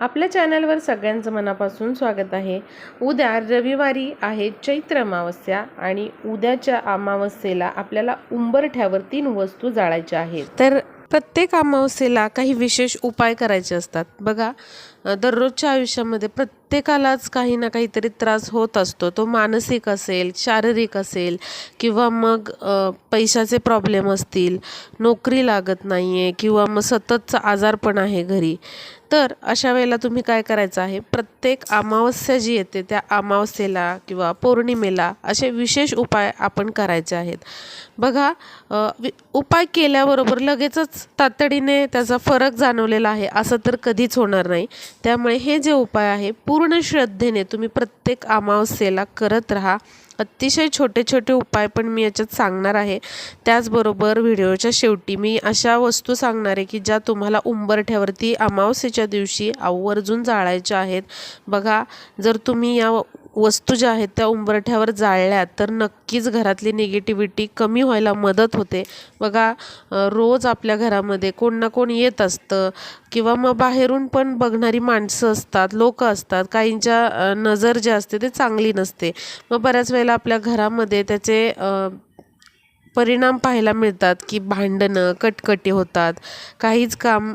आपल्या चॅनलवर सगळ्यांचं मनापासून स्वागत आहे. उद्या रविवारी आहे चैत्र अमावस्या आणि उद्याच्या अमावस्येला आपल्याला उंबरठ्यावर तीन वस्तू जाळायच्या आहेत. तर प्रत्येक अमावस्येला काही विशेष उपाय करायचे असतात. बघा दररोजच्या आयुष्यामध्ये प्रत्येकालाच काही ना काहीतरी त्रास होत असतो. तो मानसिक असेल शारीरिक असेल किंवा मग पैशाचे प्रॉब्लेम असतील नोकरी लागत नाही आहे किंवा मग सततचा आजारपण आहे घरी तर अशा वेळेला तुम्ही काय करायचं आहे? प्रत्येक अमावस्या जी येते त्या अमावस्येला किंवा पौर्णिमेला असे विशेष उपाय आपण करायचे आहेत. बघा वि- उपाय केल्याबरोबर लगेचच तातडीने त्याचा फरक जाणवलेला आहे असं तर कधीच होणार नाही. त्यामुळे हे जे उपाय आहे पूर्ण श्रद्धेने तुम्ही प्रत्येक अमावस्येला करत राहा. अतिशय छोटे छोटे उपाय पण मी याच्यात सांगणार आहे. त्याचबरोबर व्हिडिओच्या शेवटी मी अशा वस्तू सांगणार आहे की ज्या तुम्हाला उंबरठ्यावरती अमावस्येच्या दिवशी आवर्जून जाळायच्या आहेत. बघा जर तुम्ही या वस्तू ज्या आहेत त्या उंबरठ्यावर जाळल्या तर नक्कीच घरातली निगेटिव्हिटी कमी व्हायला मदत होते. बघा रोज आपल्या घरामध्ये कोण ना कोण येत असतं किंवा मग बाहेरून पण बघणारी माणसं असतात लोक असतात काहींच्या नजर जे असते ते चांगली नसते. मग बऱ्याच वेळेला आपल्या घरामध्ये त्याचे परिणाम पाहायला मिळतात की भांडणं कटकटी होतात. काहीच काम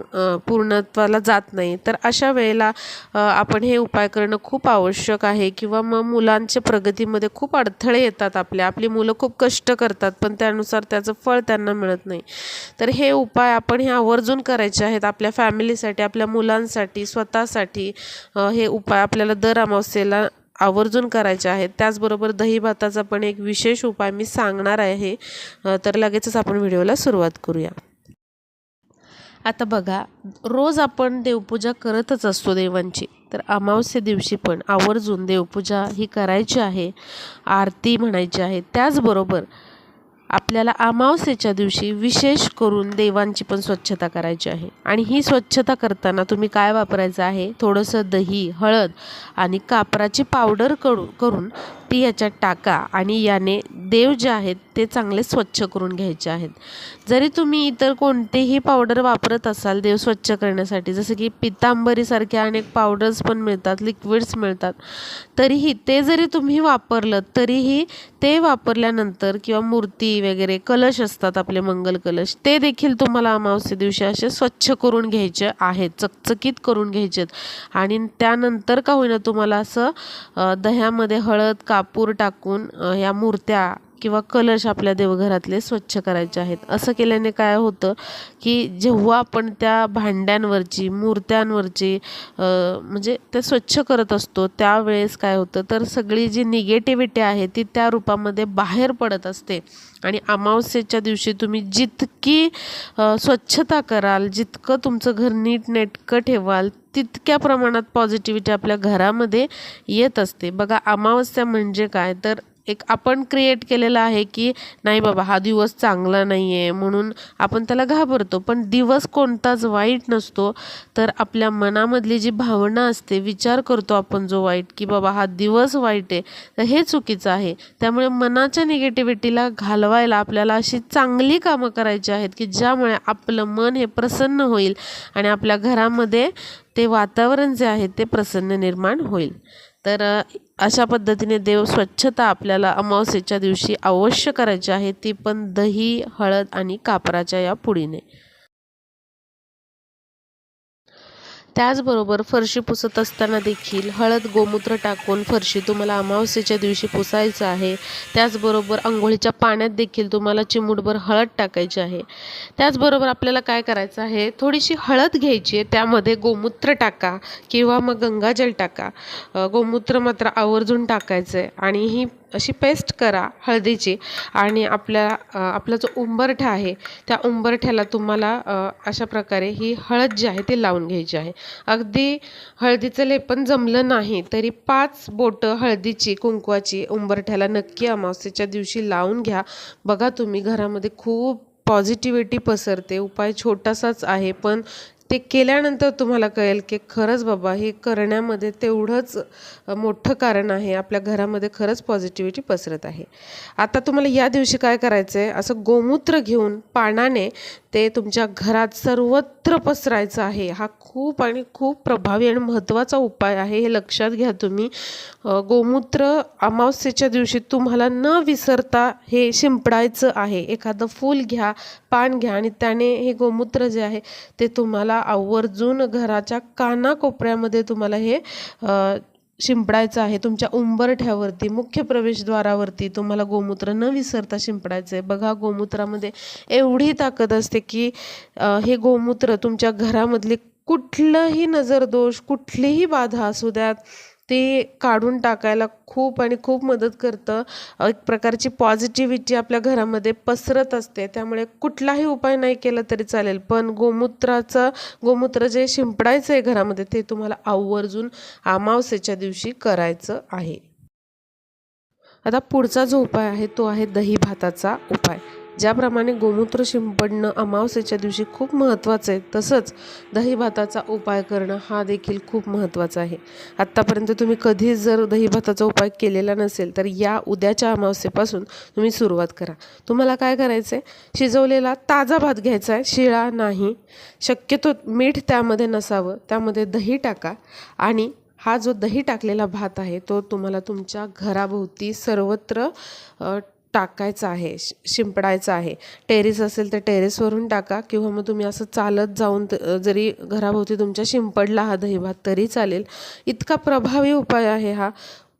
पूर्णत्वाला जात नाही. तर अशा वेळेला आपण हे उपाय करणं खूप आवश्यक आहे किंवा मग मुलांच्या प्रगतीमध्ये खूप अडथळे येतात आपल्या. आपली मुलं खूप कष्ट करतात पण त्यानुसार त्याचं फळ त्यांना मिळत नाही. तर हे उपाय आपण हे आवर्जून करायचे आहेत आपल्या फॅमिलीसाठी आपल्या मुलांसाठी स्वतःसाठी. हे उपाय आपल्याला दर अमावस्येला आवर्जून करायचे आहेत. त्याचबरोबर दही भाताचा पण एक विशेष उपाय मी सांगणार आहे. तर लगेचच आपण व्हिडिओला सुरुवात करूया. आता बघा रोज आपण देवपूजा करतच असतो देवांची. तर अमावस्ये दिवशी पण आवर्जून देवपूजा ही करायची आहे. आरती म्हणायची आहे. त्याचबरोबर आपल्याला अमावस्येच्या दिवशी विशेष करून देवांची पण स्वच्छता करायची आहे. आणि ही स्वच्छता करताना तुम्ही काय वापरायचं आहे? थोडंसं दही हळद आणि कापराची पावडर करू करून ती याच्यात टाका आणि याने देव जे आहेत ते चांगले स्वच्छ करून घ्यायचे आहेत. जरी तुम्ही इतर कोणतेही पावडर वापरत असाल देव स्वच्छ करण्यासाठी जसं की पितांबरीसारख्या अनेक पावडर्स पण मिळतात लिक्विड्स मिळतात तरीही ते जरी तुम्ही वापरलं तरीही ते वापरल्यानंतर किंवा मूर्ती वगैरे कलश असतात आपले मंगल कलश ते देखील तुम्हाला अमावस्ये दिवशी असे स्वच्छ करून घ्यायचे आहेत चकचकीत करून घ्यायचे आहेत. आणि त्यानंतर का होईना तुम्हाला असं दह्यामध्ये हळद कापूर टाकून या मूर्त्या किंवा कलश आपल्या देवघरातले स्वच्छ करायचे आहेत. असं केल्याने काय होतं की जेव्हा आपण त्या भांड्यांवरची मूर्त्यांवरची म्हणजे ते स्वच्छ करत असतो त्यावेळेस काय होतं तर सगळी जी निगेटिव्हिटी आहे ती त्या रूपामध्ये बाहेर पडत असते. आणि अमावस्येच्या दिवशी तुम्ही जितकी स्वच्छता कराल जितकं तुमचं घर नीटनेटकं ठेवाल तितक्या प्रमाणात पॉझिटिव्हिटी आपल्या घरामध्ये येत असते. बघा अमावस्या म्हणजे काय? तर एक आपण क्रिएट केलेलं आहे की नाही बाबा हा दिवस चांगला नाही आहे म्हणून आपण त्याला घाबरतो. पण दिवस कोणताच वाईट नसतो. तर आपल्या मनामधली जी भावना असते विचार करतो आपण जो वाईट की बाबा हा दिवस वाईट आहे तर हे चुकीचं आहे. त्यामुळे मनाच्या निगेटिव्हिटीला घालवायला आपल्याला अशी चांगली कामं करायची आहेत की ज्यामुळे आपलं मन हे प्रसन्न होईल आणि आपल्या घरामध्ये ते वातावरण जे आहे ते प्रसन्न निर्माण होईल. तर अशा पद्धतीने देव स्वच्छता आपल्याला अमावस्येच्या दिवशी अवश्य करायची आहे. ती पण दही हळद आणि कापराच्या या पुडीने त्याचबरोबर फरशी पुसत असताना देखील हळद गोमूत्र टाकून फरशी तुम्हाला अमावस्येच्या दिवशी पुसायचं आहे. त्याचबरोबर आंघोळीच्या पाण्यात देखील तुम्हाला चिमूटभर हळद टाकायची आहे. त्याचबरोबर आपल्याला काय करायचं आहे? थोडीशी हळद घ्यायची आहे. त्यामध्ये गोमूत्र टाका किंवा मग गंगाजल टाका. गोमूत्र मात्र आवर्जून टाकायचं आहे आणि ही अशी पेस्ट करा हळदीची. आणि आपल्या आपला जो उंबरठा आहे त्या उंबरठ्याला तुम्हाला अशा प्रकारे ही हळद जी आहे ती लावून घ्यायची आहे. अगदी हळदीचं लेपन जमलं नाही तरी पाच बोटं हळदीची कुंकवाची उंबरठ्याला नक्की अमावस्येच्या दिवशी लावून घ्या. बघा तुम्ही घरामध्ये खूप पॉझिटिव्हिटी पसरते. उपाय छोटासाच आहे पण ते केल्यानंतर तुम्हाला कळेल की खरंच बाबा हे करण्यामध्ये तेवढंच मोठं कारण आहे. आपल्या घरामध्ये खरंच पॉझिटिव्हिटी पसरत आहे. आता तुम्हाला या दिवशी काय करायचं आहे असं गोमूत्र घेऊन पानाने ते तुमच्या घरात सर्वत्र पसरायचं आहे. हा खूप आणि खूप प्रभावी आणि महत्त्वाचा उपाय आहे. हे लक्षात घ्या तुम्ही. गोमूत्र अमावस्येच्या दिवशी तुम्हाला न विसरता हे शिंपडायचं आहे. एखादं फूल घ्या पान घ्या आणि त्याने हे गोमूत्र जे आहे ते तुम्हाला आवर्जून घराच्या कानाकोपऱ्यामध्ये तुम्हाला हे शिंपडायचं आहे. तुमच्या उंबरठ्यावरती मुख्य प्रवेशद्वारावरती तुम्हाला गोमूत्र न विसरता शिंपडायचं आहे बघा गोमूत्रामध्ये एवढी ताकद असते की हे गोमूत्र तुमच्या घरामधली कुठलंही नजरदोष कुठलीही बाधा असू द्यात ते काढून टाकायला खूप आणि खूप मदत करतं. एक प्रकारची पॉझिटिव्हिटी आपल्या घरामध्ये पसरत असते. त्यामुळे कुठलाही उपाय नाही केला तरी चालेल. पण गोमूत्राचं गोमूत्र जे शिंपडायचं आहे घरामध्ये ते तुम्हाला आवर्जून अमावस्येच्या दिवशी करायचं आहे. आता पुढचा जो उपाय आहे तो आहे दही भाताचा उपाय. ज्याप्रमाणे गोमूत्र शिंपडणं अमावस्येच्या दिवशी खूप महत्त्वाचं आहे तसंच दही भाताचा उपाय करणं हा देखील खूप महत्त्वाचा आहे. आत्तापर्यंत तुम्ही कधीच जर दही भाताचा उपाय केलेला नसेल तर या उद्याच्या अमावस्येपासून तुम्ही सुरुवात करा. तुम्हाला काय करायचं आहे शिजवलेला ताजा भात घ्यायचा आहे शिळा नाही. शक्यतो मीठ त्यामध्ये नसावं त्यामध्ये दही टाका आणि हा जो दही टाकलेला भात आहे तो तुम्हाला तुमच्या घराभोवती सर्वत्र टाकायचं आहे शि- आहे. टेरेस असेल तर टेरेसवरून टाका किंवा मग तुम्ही असं चालत जाऊन जरी घराभोवती तुमच्या शिंपडला हा दहीभात तरी चालेल. इतका प्रभावी उपाय आहे हा.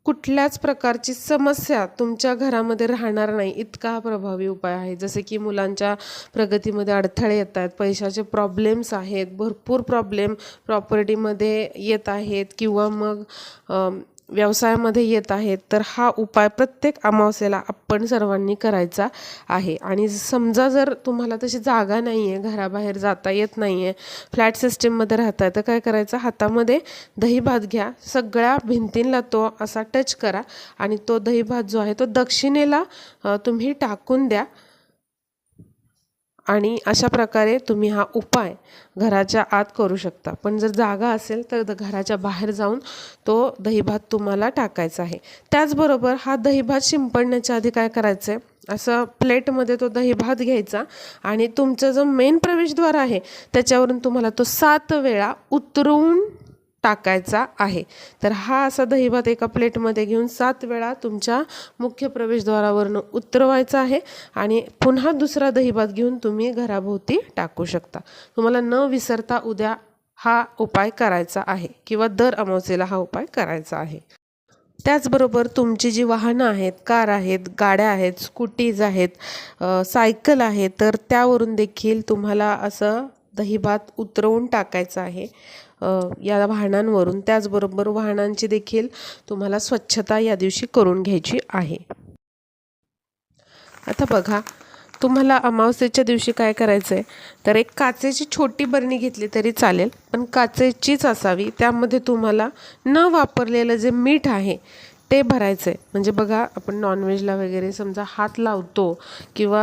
कुठल्याच प्रकारची समस्या तुमच्या घरामध्ये राहणार नाही. इतका हा प्रभावी उपाय आहे. जसे की मुलांच्या प्रगतीमध्ये अडथळे येत आहेत पैशाचे प्रॉब्लेम्स आहेत भरपूर प्रॉब्लेम प्रॉपर्टीमध्ये येत आहेत किंवा मग व्यवसायामध्ये येत आहेत तर हा उपाय प्रत्येक अमावस्येला आपण सर्वांनी करायचा आहे. आणि समजा जर तुम्हाला तशी जागा नाही आहे घराबाहेर जाता येत नाही आहे फ्लॅट सिस्टीममध्ये राहताय तर काय करायचं? हातामध्ये दही भात घ्या. सगळ्या भिंतींला तो असा टच करा आणि तो दहीभात जो आहे तो दक्षिणेला तुम्ही टाकून द्या. आणि अशा प्रकारे तुम्ही हा उपाय घराच्या आत करू शकता. पण जर जागा असेल तर द- घराच्या बाहेर जाऊन तो दहीभात तुम्हाला टाकायचा आहे. त्याचबरोबर हा दहीभात शिंपडण्याच्या आधी काय करायचं आहे असं प्लेटमध्ये तो दहीभात घ्यायचा आणि तुमचं जो मेन प्रवेशद्वार आहे त्याच्यावरून तुम्हाला तो सात वेळा उतरवून टाकायचा आहे. तर हा असा दहीभात एका प्लेटमध्ये घेऊन सात वेळा तुमच्या मुख्य प्रवेशद्वारावरनं उतरवायचा आहे आणि पुन्हा दुसरा दहीभात घेऊन तुम्ही घराभोवती टाकू शकता. तुम्हाला न विसरता उद्या हा उपाय करायचा आहे किंवा दर अमावसेला हा उपाय करायचा आहे. त्याचबरोबर तुमची जी वाहनं आहेत कार आहेत गाड्या आहेत स्कूटीज आहेत सायकल आहे तर त्यावरून देखील तुम्हाला असं दहीभात उतरवून टाकायचं आहे. या वाहनांवरून त्याचबरोबर वाहनांची देखील तुम्हाला स्वच्छता या दिवशी करून घ्यायची आहे. आता बघा तुम्हाला अमावस्येच्या दिवशी काय करायचं आहे तर एक काचेची छोटी बरणी घेतली तरी चालेल पण काचेचीच असावी. त्यामध्ये तुम्हाला न वापरलेलं जे मीठ आहे ते भरायचं आहे म्हणजे बघा आपण नॉनव्हेजला वगैरे समजा हात लावतो किंवा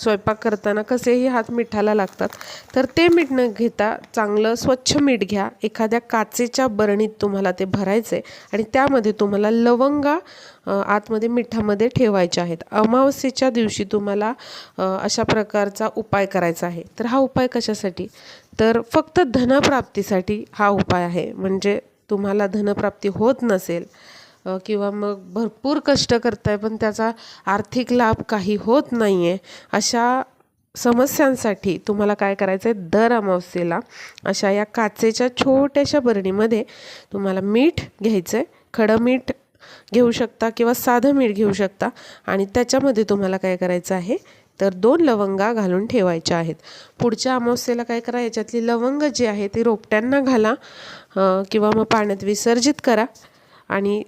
स्वयंपाक करताना कसेही हात मिठाला लागतात तर ते मीठ न घेता चांगलं स्वच्छ मीठ घ्या. एखाद्या काचेच्या बरणीत तुम्हाला ते भरायचं आहे आणि त्यामध्ये तुम्हाला लवंगा आतमध्ये मिठामध्ये ठेवायच्या आहेत. अमावस्येच्या दिवशी तुम्हाला अशा प्रकारचा उपाय करायचा आहे. तर हा उपाय कशासाठी? तर फक्त धनप्राप्तीसाठी हा उपाय आहे. म्हणजे तुम्हाला धनप्राप्ती होत नसेल किंवा मग भरपूर कष्ट करताय पण त्याचा आर्थिक लाभ काही होत नाही आहे अशा समस्यांसाठी तुम्हाला काय करायचं आहे दर अमावस्येला अशा या काचेच्या छोट्याशा बरणीमध्ये तुम्हाला मीठ घ्यायचं आहे खडं मीठ घेऊ शकता किंवा साधं मीठ घेऊ शकता. आणि त्याच्यामध्ये तुम्हाला काय करायचं आहे? तर दोन लवंगा घालून ठेवायच्या आहेत. पुढच्या अमावस्येला काय करा? याच्यातली लवंग जी आहे ती रोपट्यांना घाला किंवा मग पाण्यात विसर्जित करा. आणि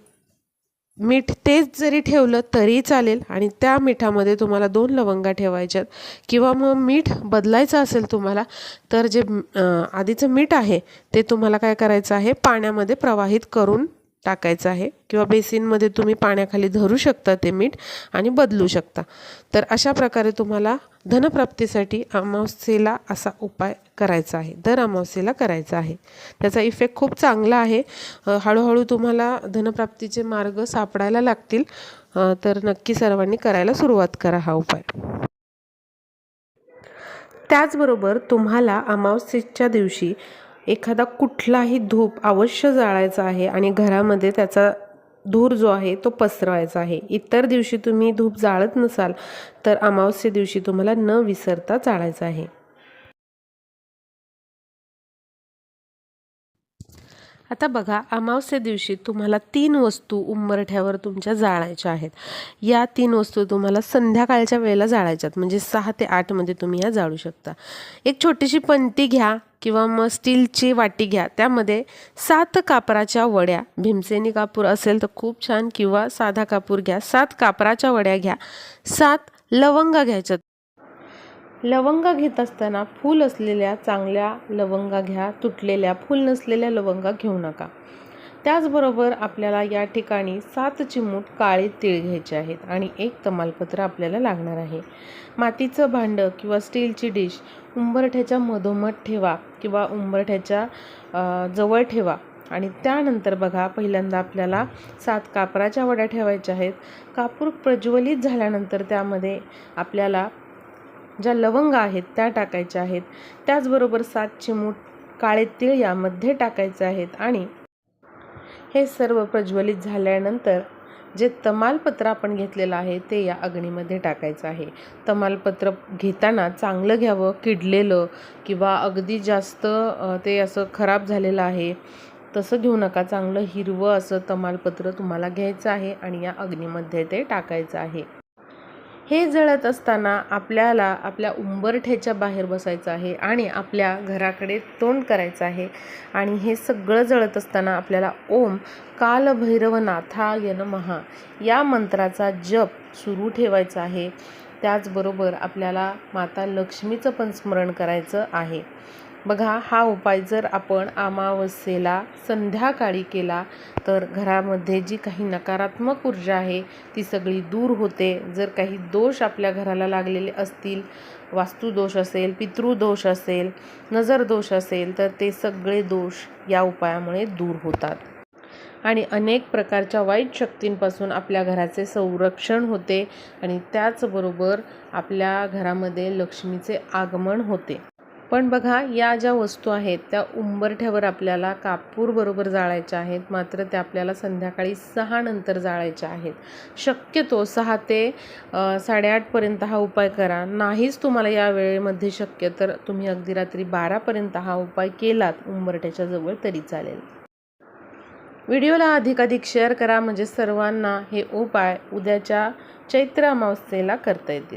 मीठ तेच जरी ठेवलं तरी चालेल आणि त्या मिठामध्ये तुम्हाला दोन लवंगा ठेवायच्यात. किंवा मग मीठ बदलायचं असेल तुम्हाला तर जे आधीचं मीठ आहे ते तुम्हाला काय करायचं आहे? पाण्यामध्ये प्रवाहित करून टाकायचं आहे किंवा बेसिनमध्ये तुम्ही पाण्याखाली धरू शकता ते मीठ आणि बदलू शकता. तर अशा प्रकारे तुम्हाला धनप्राप्तीसाठी अमावस्येला असा उपाय करायचा आहे. दर अमावस्येला करायचा आहे. त्याचा इफेक्ट खूप चांगला आहे. हळूहळू तुम्हाला धनप्राप्तीचे मार्ग सापडायला लागतील. तर नक्की सर्वांनी करायला सुरुवात करा हा उपाय. त्याचबरोबर तुम्हाला अमावस्येच्या दिवशी एखादा कुठलाही धूप अवश्य जाळायचा आहे आणि घरामध्ये त्याचा धूर जो आहे तो पसरवायचा आहे. इतर दिवशी तुम्ही धूप जाळत नसाल तर अमावस्ये दिवशी तुम्हाला न विसरता जाळायचं आहे. आता बघा अमावस्ये दिवशी तुम्हाला तीन वस्तू उंबरठ्यावर तुमच्या जाळायच्या आहेत. या तीन वस्तू तुम्हाला संध्याकाळच्या वेळेला जाळायच्यात म्हणजे सहा ते आठमध्ये तुम्ही ह्या जाळू शकता. एक छोटीशी पंती घ्या किंवा मग स्टीलची वाटी घ्या त्यामध्ये सात कापराच्या वड्या भीमसेनी कापूर असेल तर खूप छान किंवा साधा कापूर घ्या सात कापराच्या वड्या घ्या सात लवंगा घ्यायच्यात. लवंगा घेत असताना फूल असलेल्या चांगल्या लवंगा घ्या तुटलेल्या फूल नसलेल्या लवंगा घेऊ नका. त्याचबरोबर आपल्याला या ठिकाणी सात चिमूट काळे तीळ घ्यायचे आहेत आणि एक तमालपत्र आपल्याला लागणार आहे. मातीचं भांडं किंवा स्टीलची डिश उंबरठ्याच्या मधोमध ठेवा किंवा उंबरठ्याच्या जवळ ठेवा. आणि त्यानंतर बघा पहिल्यांदा आपल्याला सात कापराच्या वड्या ठेवायच्या आहेत. कापूर प्रज्वलित झाल्यानंतर त्यामध्ये आपल्याला ज्या लवंग आहेत त्या टाकायच्या आहेत. त्याचबरोबर सात चिमूट काळे तीळ यामध्ये टाकायचे आहेत. आणि हे सर्व प्रज्वलित झाल्यानंतर जे तमालपत्र आपण घेतलेलं आहे ते या अग्नीमध्ये टाकायचं आहे. तमालपत्र घेताना चांगलं घ्यावं किडलेलं किंवा अगदी जास्त ते असं खराब झालेलं आहे तसं घेऊ नका. चांगलं हिरवं असं तमालपत्र तुम्हाला घ्यायचं आहे आणि या अग्नीमध्ये ते टाकायचं आहे. हे जळत असताना आपल्याला आपल्या उंबरठ्याच्या बाहेर बसायचं आहे आणि आपल्या घराकडे तोंड करायचं आहे. आणि हे सगळं जळत असताना आपल्याला ओम कालभैरवनाथाय नमहा या मंत्राचा जप सुरू ठेवायचा आहे. त्याचबरोबर आपल्याला माता लक्ष्मीचं पण स्मरण करायचं आहे. बघा हा उपाय जर आपण अमावस्येला संध्याकाळी केला तर घरामध्ये जी काही नकारात्मक ऊर्जा आहे ती सगळी दूर होते. जर काही दोष आपल्या घराला लागलेले असतील वास्तुदोष असेल पितृदोष असेल नजर दोष असेल तर ते सगळे दोष या उपायामुळे दूर होतात. आणि अनेक प्रकारच्या वाईट शक्तींपासून आपल्या घराचे संरक्षण होते आणि त्याचबरोबर आपल्या घरामध्ये लक्ष्मीचे आगमन होते. पण बघा या ज्या वस्तू आहेत त्या उंबरठ्यावर आपल्याला कापूर बरोबर जाळायच्या आहेत मात्र त्या आपल्याला संध्याकाळी सहा नंतर जाळायच्या आहेत. शक्यतो सहा ते साडेआठपर्यंत हा उपाय करा. नाहीच तुम्हाला या वेळेमध्ये शक्य तर तुम्ही अगदी रात्री बारापर्यंत हा उपाय केलात उंबरठ्याच्या जवळ तरी चालेल. व्हिडिओला अधिकाधिक शेअर करा म्हणजे सर्वांना हे उपाय उद्याच्या चैत्र अमावस्येला करता येतील.